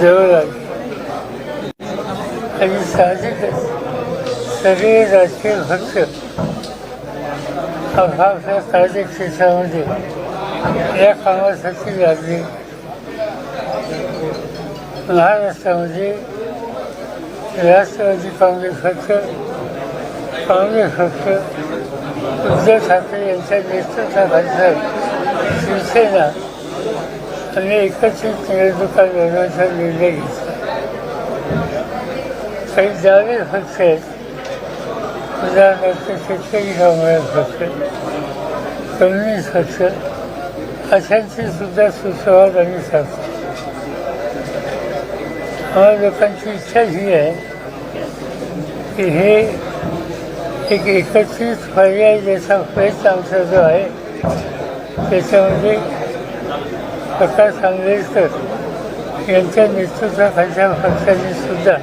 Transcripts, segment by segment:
जवळ आली. आणि साहजिकच सगळे राजकीय पक्ष आपापल्या कार्यक्षेत्रामध्ये या कामासाठी लागले. महाराष्ट्रामध्ये राष्ट्रवादी काँग्रेस पक्ष काँग्रेस पक्ष उद्धव ठाकरे यांच्या नेतृत्वाखाली शिवसेना आणि एकत्रित निवडणुका लढवण्याचा निर्णय घेतला. काही डावे पक्ष आहेत उदाहरणार्थ शेतकरी कामगार पक्ष कम्युनिस्ट पक्ष अशांची सुद्धा सुसंवाद आणि साधतो. आम्हा लोकांची इच्छा ही आहे की हे एक एकत्रित पर्याय ज्याचा प्रयत्न आमचा जो आहे त्याच्यामध्ये प्रकाश सांगलीकर यांच्या नेतृत्वाखालच्या पक्षाने सुद्धा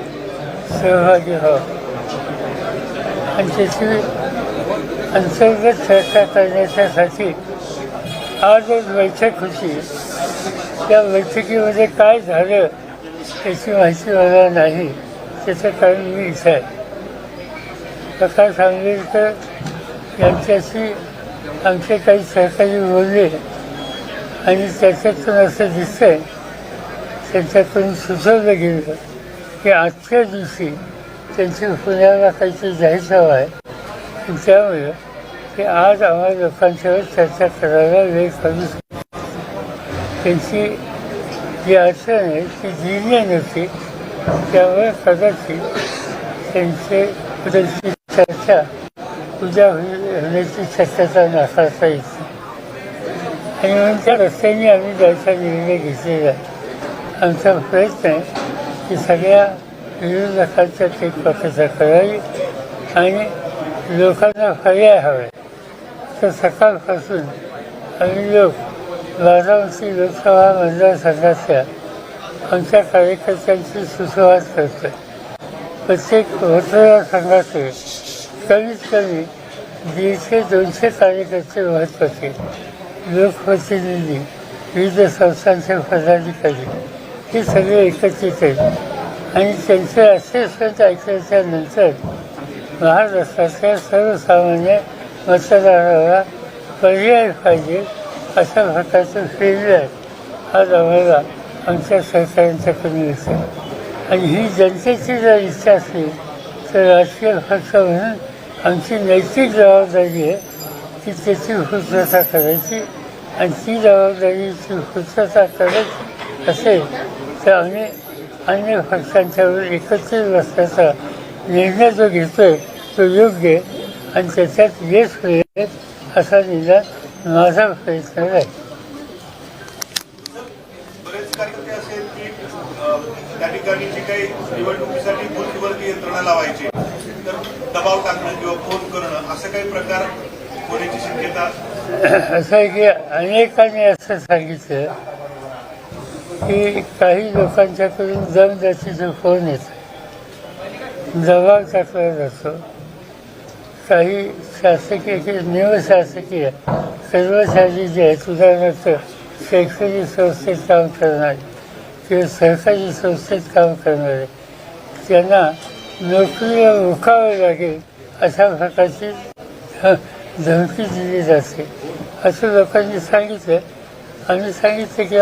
सहभागी व्हावं. आणि त्याची अंतर्गत चर्चा करण्याच्यासाठी आज एक बैठक होती. त्या बैठकीमध्ये काय झालं याची माहिती मला नाही. त्याचं कारण मी इथं आहे. प्रकाश आंबेडकर यांच्याशी आमचे काही सहकारी बोलले. आणि त्याच्यातून असं दिसतंय त्यांच्याकडून सुचवलं गेलं की आजच्या दिवशी त्यांची पुण्याला काहीतरी जाहीर हवं आहे. त्यामुळे ते आज आम्हाला लोकांच्यावर चर्चा करायला वेळ करू शकतो त्यांची जी अडचण आहे ती दिली नव्हती. त्यामुळे कदाचित त्यांचे चर्चा उद्या होईल- होण्याची शक्यता नाकारता येते आणि त्या रस्त्याने आम्ही जायचा निर्णय घेतलेला आहे आमचा प्रयत्न आहे की सगळ्या विरोधकांच्या ते पक्षाचा करावी आणि लोकांना पर्याय हवे तर सकाळपासून आम्ही लोक बारामती लोकसभा मतदारसंघातल्या आमच्या कार्यकर्त्यांची सुसंवाद करतो प्रत्येक मतदारसंघाचे कमीत कमी दीडशे दोनशे कार्यकर्ते महत्त्वाचे लोकप्रतिनिधी विविध संस्थांचे पदाधिकारी हे सगळे एकत्रित आहेत. आणि त्यांचे असेसमेंट ऐकल्याच्यानंतर महाराष्ट्रातल्या सर्वसामान्य मतदाराला पर्याय पाहिजे अशा प्रकारचं फीडबॅक आज आम्हाला आमच्या सरकारांच्या कमी असेल आणि ही जनतेची जर इच्छा असली तर राजकीय पक्ष म्हणून आमची नैतिक जबाबदारी आहे. की त्याची पूर्तता करायची आणि ती जबाबदारीची पूर्तता करत असेल तर आम्ही अन्य पक्षांच्यावर एकत्रित बसण्याचा निर्णय जो घेतोय तो योग्य आणि त्याच्यात यश मिळेल असा निदान माझा प्रयत्न आहे त्या ठिकाणी काही निवडणुकीसाठी बुथवरती यंत्रणा लावायची तर दबाव टाकणं किंवा फोन करणं असं काही प्रकार होण्याची शक्यता? असं आहे की अनेकांनी असं सांगितलं की काही लोकांच्याकडून जमजातीचं फोन येतं. दबाव टाकला जातो. काही शासकीय किंवा निमशासकीय कर्मचारी जे आहेत उदाहरणार्थ शैक्षणिक संस्थेत काम करणारे किंवा सरकारी संस्थेत काम करणारे त्यांना नोकरीला रोखावं लागेल अशा प्रकारची धमकी दिली जाते. असं लोकांनी सांगितलं. आम्ही सांगितलं की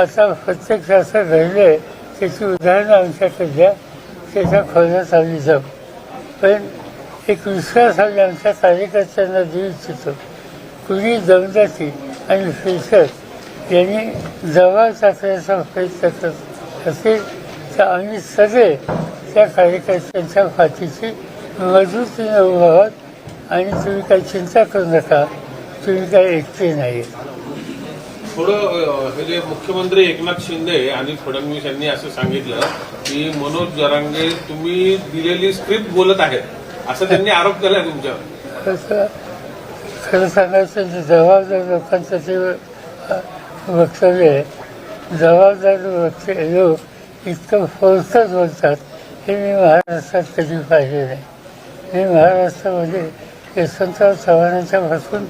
आता प्रत्यक्ष असं घडलं आहे त्याची उदाहरणं आमच्याकडे द्या त्याच्या खोल्यात आम्ही जाऊ. पण एक विश्वास आम्ही आमच्या कार्यकर्त्यांना देऊ इच्छितो. कुणी दमदाती आणि फेसर यांनी जवळ टाकण्याचा प्रयत्न करत असेल तर आम्ही सगळे त्या कार्यकर्त्यांच्या पाठीशी मजबूतीने उभा आहोत. आणि तुम्ही काही चिंता करू नका. तुम्ही काही एकटे नाही थोडं हे जे मुख्यमंत्री एकनाथ शिंदे आणि फडणवीस यांनी असं सांगितलं की मनोज जरांगे तुम्ही दिलेली स्क्रिप्ट बोलत आहेत. असं त्यांनी आरोप केलाय तुमच्यावर. खरं सांगायचं जबाबदार लोकांचं ते वक्तव्य आहे जबाबदार वक्ते लोक इतकं फोर्सच बोलतात हे मी महाराष्ट्रात कधी पाहिले नाही. मी महाराष्ट्रामध्ये यशवंतराव चव्हाणांच्या पासून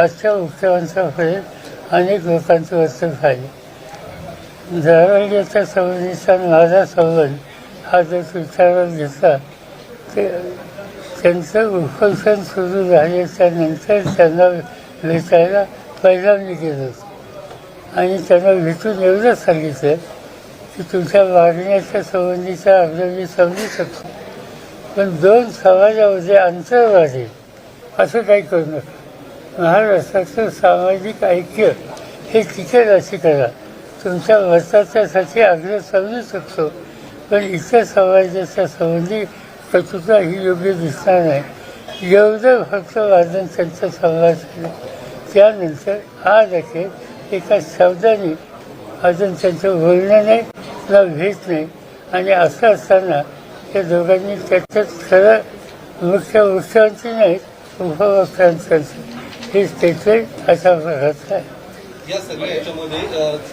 आजच्या मुख्यमंत्र्यांपर्यंत अनेक लोकांचे वर्तन झाले. धारावीच्या संबंधीचा माझा संबंध हा जर विचारात घेतला ते त्यांचं उपोषण सुरू झाल्याच्यानंतर त्यांना भेटायला पहिल्यांदा गेलो आणि त्यांना भेटून एवढंच सांगितलं की तुमच्या वागण्याच्या संबंधीचा अर्ज मी समजू शकतो. पण दोन समाजामध्ये अंतर वाढेल असं काही करू नका. महाराष्ट्राचं सामाजिक ऐक्य हे टिकेल अशी करा. तुमच्या वर्षाच्यासाठी आग्रह समजू शकतो पण इतर समाजाच्या संबंधी कटुता ही योग्य दिसणार नाही. एवढं फक्त वादन त्यांचं संवाद झालं त्यानंतर आज अखेर एका शब्दाने अजून त्यांचं बोलणं नाही ना भेट नाही. आणि असं असताना त्या दोघांनी त्याच्यात खरं मुख्य मुख्यमंत्री नाहीत उपमुख्यमंत्र्यांचं हे स्टेटमेंट अशा प्रकारचं आहे. या सगळ्या याच्यामध्ये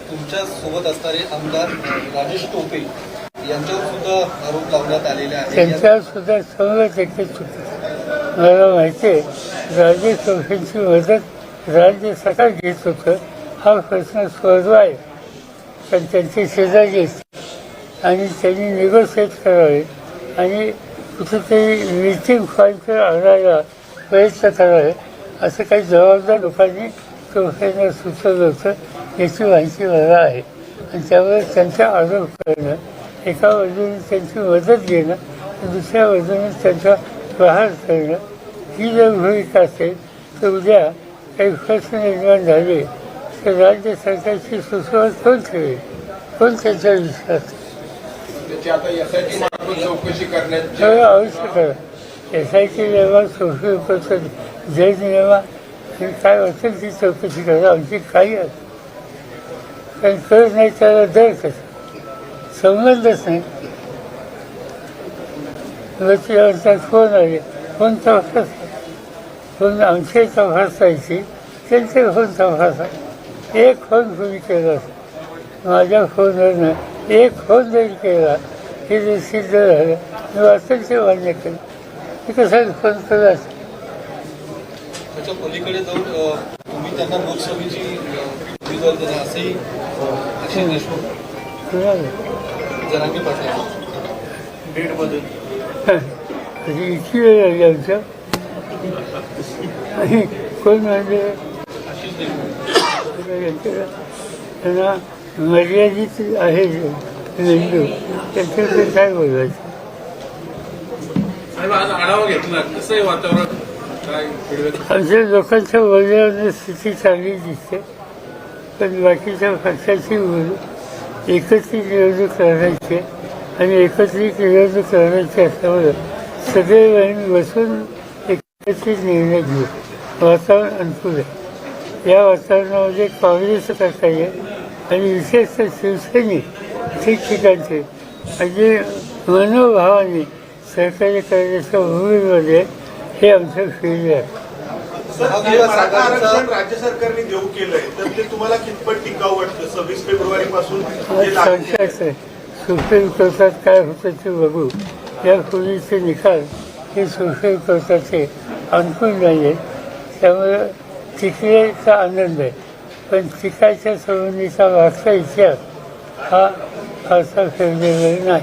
तुमच्यासोबत असणारे आमदार राजेश टोपे यांच्यावर सुद्धा आरोप लावण्यात आलेले आहेत. त्यांच्यावर सुद्धा सगळं त्याचे चुकीचं मला माहिती आहे राजे चौकींची मदत राज्य सरकार घेत होतं. हा प्रश्न सोडवा आहे. पण त्यांची शेजारी आणि त्यांनी निगोशिएट करावे. आणि कुठेतरी मीटिंग पॉईंट आणायला प्रयत्न करावे असं काही जबाबदार लोकांनी चौकींना सुचवलं होतं याची माहिती मला आहे. आणि त्यामुळे त्यांचा आरोप करणं एका बाजूने त्यांची मदत घेणं दुसऱ्या बाजूने त्यांचा प्रहार करणं ही जर भूमिका असेल तर उद्या काही प्रश्न निर्माण झाले तर राज्य सरकारची सुरुवात कोण ठेवेल कोण त्यांचा विश्वास त्याची चौकशी करण्यात आवश्यक आहे. एस आय टी नियमा सोपी उपस्थित जय नियमा काय असेल ती चौकशी करा. आमची काही असं कारण कळत नाही त्याला दर कसं समजलंच नाही. लक्ष्मीवरचा फोन आले फोन तपास फोन आमचे तपासायची त्यांचे फोन तपासा एक फोन कोणी केला? माझ्या फोनवरनं एक फोन जरी केला हे जर सिद्ध झालं मी वाचन ते केलं ते कसं फोन केला असेल त्याच्या पलीकडे जाऊन अ, तुम्ही त्यांना लोकसभेची अ, उमेदवार दिला असंही अ, अक्षय देशमुख कुणाला जरांगे पाटील डेट बदल अशी इतकी वेळ लागली आमच्या आणि कोण म्हणजे त्यांना मर्यादित आहे मेंदू त्याच्याकडे काय बोलायचं घेतला. कसं वातावरण? आमच्या लोकांच्या बोलण्यावर स्थिती चांगली दिसते. पण बाकीच्या पक्षाची एकत्रित निवडणूक करायची आहे. आणि एकत्रित निवडणूक करण्याची असल्यामुळं सगळे बहीण बसून एकत्रित निर्णय घेऊ. वातावरण अनुकूल आहे. या वातावरणामध्ये काँग्रेस करता येईल आणि विशेषतः शिवसैनिक ठिकठिकाणचे म्हणजे मनोभावाने सहकार्य करण्याच्या भूमीमध्ये हे आमचं फील्ड आहे. सर जे मराठा आरक्षण राज्य सरकारने देऊ केलंय तर ते तुम्हाला कितपत टिकाऊ वाटतं? सव्वीस फेब्रुवारी पासून जे लागू सांगताच आहे. सुप्रीम कोर्टात काय होतं ते बघू. यापूर्वीचे निकाल हे सुप्रीम कोर्टाचे अनुकूल नाही आहेत त्यामुळं टिकण्याचा आनंद आहे. पण टिकायच्या संबंधीचा मागचा इतिहास हा फारसा नाही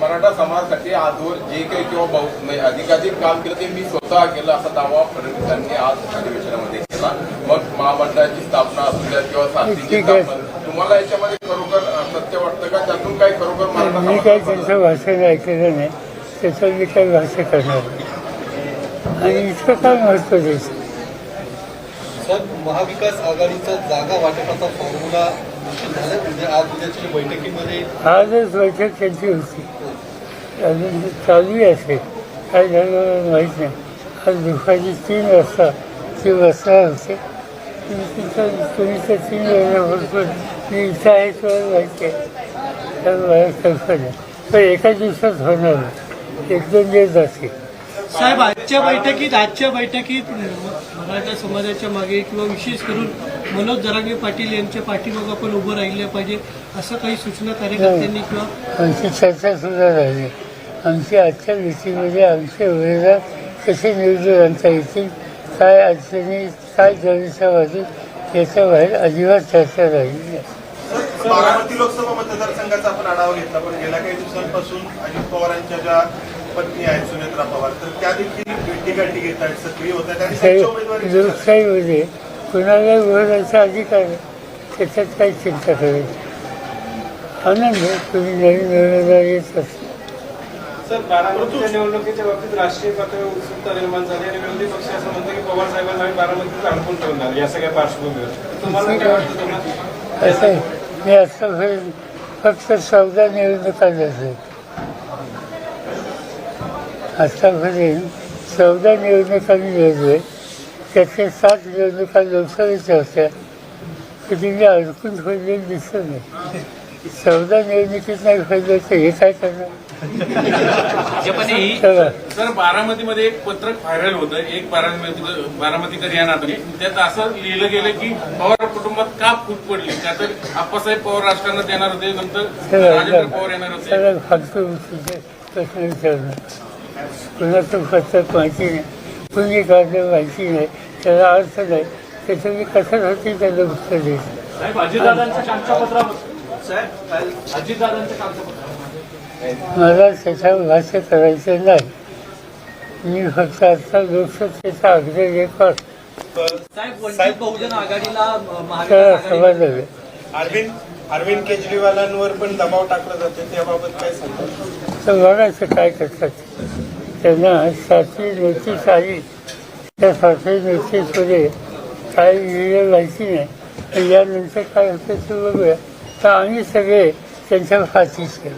मराठा समाजासाठी आजवर जे काही किंवा म्हणजे अधिकाधिक काम केलं ते मी स्वतः केलं असा दावा फडणवीसांनी आज अधिवेशनामध्ये केला. मग महामंडळाची स्थापना असू द्या किंवा साथीची. स्थापना तुम्हाला याच्यामध्ये खरोखर सत्य वाटतं का? त्यातून काही खरोखर मराठा मी काही त्यांचं भाषण ऐकलेलं नाही त्याचं मी काही भाषण करणार? नाही आणि इतकं काय द्यायचं सर महाविकास आघाडीचा जागा वाटपाचा फॉर्म्युला आज आजच बैठक त्यांची होती. अजून चालू असेल काय झालं माहीत नाही. आज दुपारी तीन वाजता ती बसणार होते तुम्ही तर तीन वाजल्यापासून मी इथं आहे तुम्हाला माहिती आहे. त्यामुळे मला कल्पना पण एका दिवसात होणार नाही. एक दोन दिवस असेल साहेब आजच्या बैठकीत आजच्या बैठकीत मराठा समाजाच्या मागे किंवा विशेष करून मनोज जरांगे पाटील यांच्या पाठीमागं आपण उभं राहिलं पाहिजे असं काही सूचना कार्यकर्त्यांनी किंवा आमची चर्चा सुद्धा झाली. आमची आजच्या मीटिंगमध्ये आमचे उमेदवार कसे निवडून आणता येतील काय अडचणी काय जमीच्या बाजू याच्या बाहेर अजिबात चर्चा झाली नाही. बारामती लोकसभा मतदारसंघाचा आपण आढावा घेतला पण गेल्या काही दिवसांपासून अजित पवारांच्या ज्या पत्नी आहेत सुनेत्रा पवार तर त्या देखील भेटीगाठी घेत आहेत सक्रिय होत आहेत आणि त्यांच्या उमेदवारी लोकशाहीमध्ये कुणाला विरोधाचा अधिकार आहे त्याच्यात काही चिंता करायची आनंद आहे तुम्ही नवीन उमेदवार येत असतो सर बारामतीच्या निवडणुकीच्या बाबतीत राष्ट्रीय पातळीवर उत्सुकता निर्माण झाली आणि विरोधी पक्ष असं म्हणतो की पवार साहेबांना आम्ही बारामतीत अडकून ठेवणार या सगळ्या पार्श्वभूमीवर. तुम्हाला काय वाटतं तुम्हाला? असं आहे. मी आतापर्यंत फक्त चौदा निवडणुका लढले आतापर्यंत चौदा निवडणुका मी लढले. त्यातल्या सात निवडणुका लोकसभेच्या होत्या. कधी मी अडकून ठेवलेली दिसत नाही. चौदा निवडणुकीत नाही ठेवलं तर हे काय करणार? सर बारामतीमध्ये एक पत्रक व्हायरल होतं एक बारामती बारामतीकर या नात्याने त्यात असं लिहिलं गेलं की पवार कुटुंबात का फूट पडली? का तर आप्पासाहेब पवार राजकारणात येणार होते नंतर राजेंद्र पवार येणार होते. प्रश्न विचारणार. कुणाचं पत्रक माहिती नाही. कुणी काढलं माहिती नाही. त्याला अर्थ नाही. त्याचं मी त्याला उत्तर साहेब अजितदादांच्या कागदपत्राबद्दल साहेब अजितदादांच्या कागदपत्र मला त्याच्यावर भाष्य करायचं नाही. मी फक्त आता लोकसत्तेचा आग्रह करतो साहेब वंचित बहुजन आघाडीला अरविंद केजरीवालांवर पण दबाव टाकला जातो त्याबाबत काय सांगतात बघायचं काय करतात? त्यांना सातवी नोटीस आली त्या सातवी नोटीसमध्ये काय लिहिलं माहिती नाही. यानंतर काय होतं ते बघूया. तर आम्ही सगळे त्यांच्या फाशीस केलं.